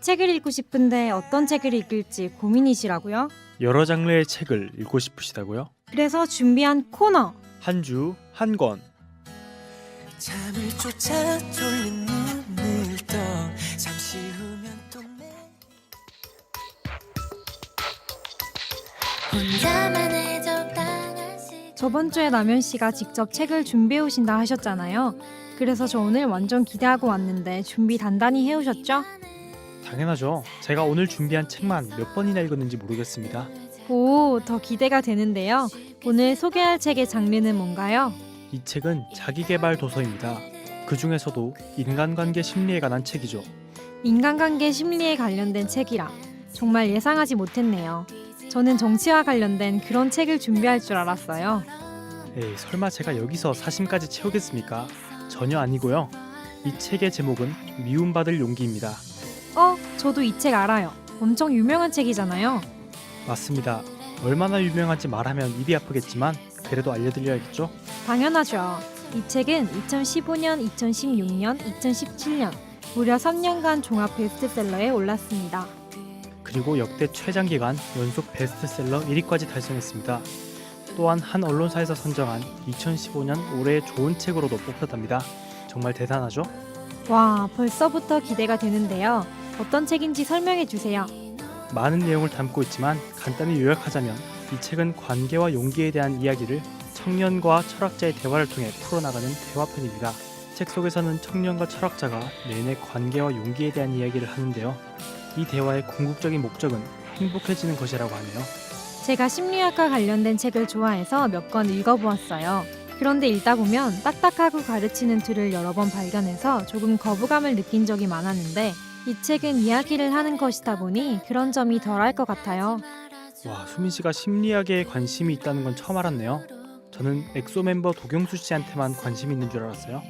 책을 읽고 싶은데 어떤 책을 읽을지 고민이시라고요? 여러 장르의 책을 읽고 싶으시다고요? 그래서 준비한 코너. 한 주 한 권. 잠을 쫓아 졸린 눈을 떠 잠시 후면 또 내... 혼자만의 적당한 시간 저번 주에 남현 씨가 직접 책을 준비해 오신다 하셨잖아요. 그래서 저 오늘 완전 기대하고 왔는데 준비 단단히 해 오셨죠? 당연하죠. 제가 오늘 준비한 책만 몇 번이나 읽었는지 모르겠습니다. 오, 더 기대가 되는데요. 오늘 소개할 책의 장르는 뭔가요? 이 책은 자기개발 도서입니다. 그 중에서도 인간관계 심리에 관한 책이죠. 인간관계 심리에 관련된 책이라 정말 예상하지 못했네요. 저는 정치와 관련된 그런 책을 준비할 줄 알았어요. 에이, 설마 제가 여기서 사심까지 채우겠습니까? 전혀 아니고요. 이 책의 제목은 미움받을 용기입니다. 어, 저도 이 책 알아요. 엄청 유명한 책이잖아요. 맞습니다. 얼마나 유명한지 말하면 입이 아프겠지만 그래도 알려드려야겠죠? 당연하죠. 이 책은 2015년, 2016년, 2017년 무려 3년간 종합 베스트셀러에 올랐습니다. 그리고 역대 최장기간 연속 베스트셀러 1위까지 달성했습니다. 또한 한 언론사에서 선정한 2015년 올해의 좋은 책으로도 뽑혔답니다. 정말 대단하죠? 와, 벌써부터 기대가 되는데요. 어떤 책인지 설명해 주세요. 많은 내용을 담고 있지만 간단히 요약하자면 이 책은 관계와 용기에 대한 이야기를 청년과 철학자의 대화를 통해 풀어나가는 대화편입니다. 책 속에서는 청년과 철학자가 내내 관계와 용기에 대한 이야기를 하는데요. 이 대화의 궁극적인 목적은 행복해지는 것이라고 하네요. 제가 심리학과 관련된 책을 좋아해서 몇 권 읽어보았어요. 그런데 읽다 보면 딱딱하고 가르치는 틀을 여러 번 발견해서 조금 거부감을 느낀 적이 많았는데 이 책은 이야기를 하는 것이다 보니 그런 점이 덜할 것 같아요. 와, 수민 씨가 심리학에 관심이 있다는 건 처음 알았네요. 저는 엑소 멤버 도경수 씨한테만 관심이 있는 줄 알았어요.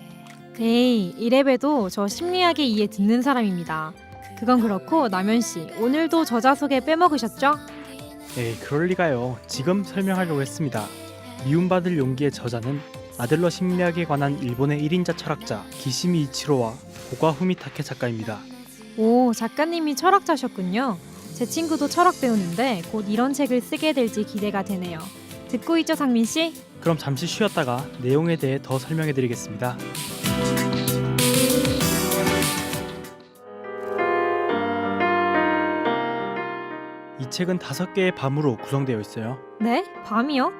에이, 이래봬도 저 심리학에 이해 듣는 사람입니다. 그건 그렇고 남현 씨, 오늘도 저자 소개 빼먹으셨죠? 에이, 그럴 리가요. 지금 설명하려고 했습니다. 미움받을 용기의 저자는 아들러 심리학에 관한 일본의 1인자 철학자 기시미 이치로와 고가 후미타케 작가입니다. 오, 작가님이 철학자셨군요. 제 친구도 철학 배우는데 곧 이런 책을 쓰게 될지 기대가 되네요. 듣고 있죠, 상민 씨? 그럼 잠시 쉬었다가 내용에 대해 더 설명해 드리겠습니다. 이 책은 다섯 개의 밤으로 구성되어 있어요. 네? 밤이요?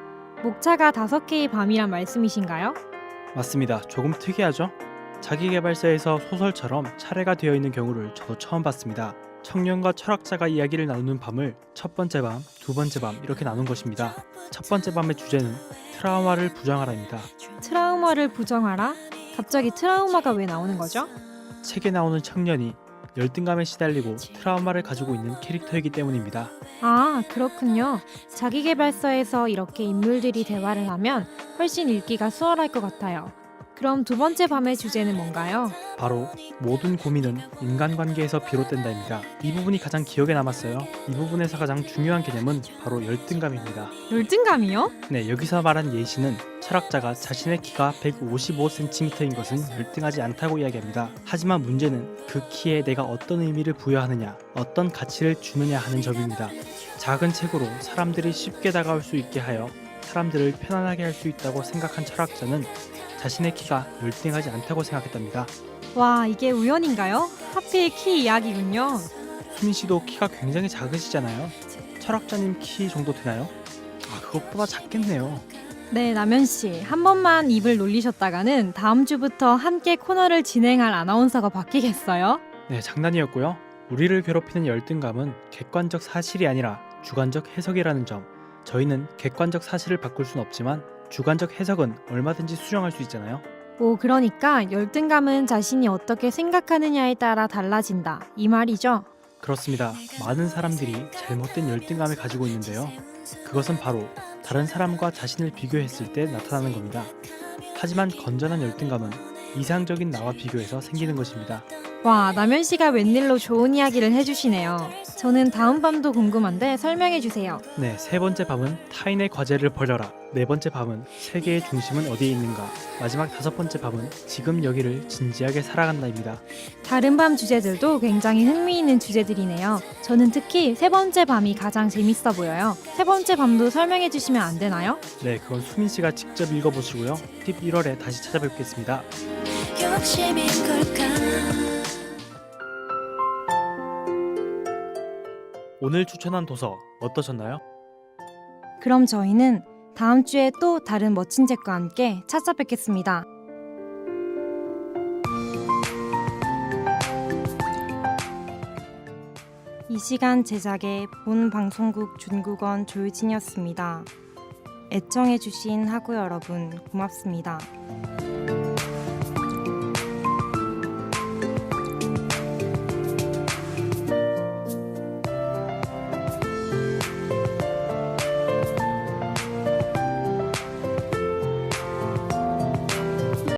목차가 다섯 개의 밤이란 말씀이신가요? 맞습니다. 조금 특이하죠? 자기개발서에서 소설처럼 차례가 되어 있는 경우를 저도 처음 봤습니다. 청년과 철학자가 이야기를 나누는 밤을 첫 번째 밤, 두 번째 밤 이렇게 나눈 것입니다. 첫 번째 밤의 주제는 트라우마를 부정하라입니다. 트라우마를 부정하라? 갑자기 트라우마가 왜 나오는 거죠? 책에 나오는 청년이 열등감에 시달리고 트라우마를 가지고 있는 캐릭터이기 때문입니다. 아, 그렇군요. 자기개발서에서 이렇게 인물들이 대화를 하면 훨씬 읽기가 수월할 것 같아요. 그럼 두 번째 밤의 주제는 뭔가요? 바로 모든 고민은 인간관계에서 비롯된다입니다. 이 부분이 가장 기억에 남았어요. 이 부분에서 가장 중요한 개념은 바로 열등감입니다. 열등감이요? 네, 여기서 말한 예시는 철학자가 자신의 키가 155cm인 것은 열등하지 않다고 이야기합니다. 하지만 문제는 그 키에 내가 어떤 의미를 부여하느냐, 어떤 가치를 주느냐 하는 점입니다. 작은 책으로 사람들이 쉽게 다가올 수 있게 하여 사람들을 편안하게 할 수 있다고 생각한 철학자는 자신의 키가 열등하지 않다고 생각했답니다. 와, 이게 우연인가요? 하필 키 이야기군요. 수민 씨도 키가 굉장히 작으시잖아요. 철학자님 키 정도 되나요? 아, 그것보다 작겠네요. 네, 남현 씨. 한 번만 입을 놀리셨다가는 다음 주부터 함께 코너를 진행할 아나운서가 바뀌겠어요? 네, 장난이었고요. 우리를 괴롭히는 열등감은 객관적 사실이 아니라 주관적 해석이라는 점. 저희는 객관적 사실을 바꿀 순 없지만 주관적 해석은 얼마든지 수정할 수 있잖아요. 오, 그러니까 열등감은 자신이 어떻게 생각하느냐에 따라 달라진다. 이 말이죠? 그렇습니다. 많은 사람들이 잘못된 열등감을 가지고 있는데요. 그것은 바로 다른 사람과 자신을 비교했을 때 나타나는 겁니다. 하지만 건전한 열등감은 이상적인 나와 비교해서 생기는 것입니다. 와, 남현 씨가 웬일로 좋은 이야기를 해주시네요. 저는 다음 밤도 궁금한데 설명해 주세요. 네, 세 번째 밤은 타인의 과제를 버려라. 네 번째 밤은 세계의 중심은 어디에 있는가. 마지막 다섯 번째 밤은 지금 여기를 진지하게 살아간다입니다. 다른 밤 주제들도 굉장히 흥미있는 주제들이네요. 저는 특히 세 번째 밤이 가장 재밌어 보여요. 세 번째 밤도 설명해 주시면 안 되나요? 네, 그건 수민 씨가 직접 읽어보시고요. 팁 1월에 다시 찾아뵙겠습니다. 욕심인 걸까 오늘 추천한 도서 어떠셨나요? 그럼 저희는 다음 주에 또 다른 멋진 책과 함께 찾아뵙겠습니다. 이 시간 제작의 본 방송국 중국어 조유진이었습니다. 애청해주신 하구 여러분 고맙습니다.